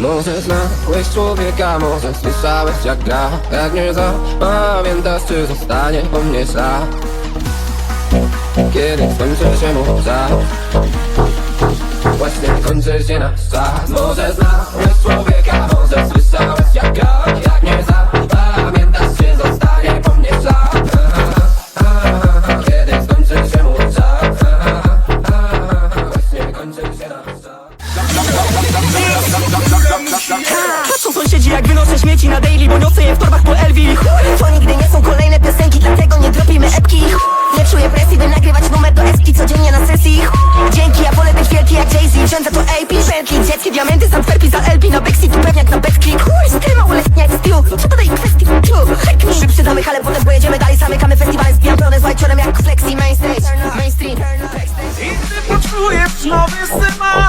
Może znałeś człowieka, może słyszałeś jak gra. Jak nie zapamiętasz, czy zostanie po mnie ślad Kiedy skończy się czas Właśnie kończy się nasz czas Może znałeś człowieka, siedzi jak wynoszę śmieci na daily Bo niosę je w torbach po Elwi To nigdy nie są kolejne piosenki Dlatego nie dropimy epki. Nie czuję presji, by nagrywać numer do epki codziennie na sesji. Dzięki, ja wolę być wielki jak Jay-Z. Wzięte to AP, Bentley, dzieckie diamenty Sam twerpi za LP, na backstage pewnie jak na backkick Streama uleśnia jak stylu, no co podaj kwestii? Szybszy zamych, ale potem pojedziemy dalej Zamykamy festiwale, zbijam bronę z łajciorem jak flexi Mainstage, mainstream Inny poczuje nowy symal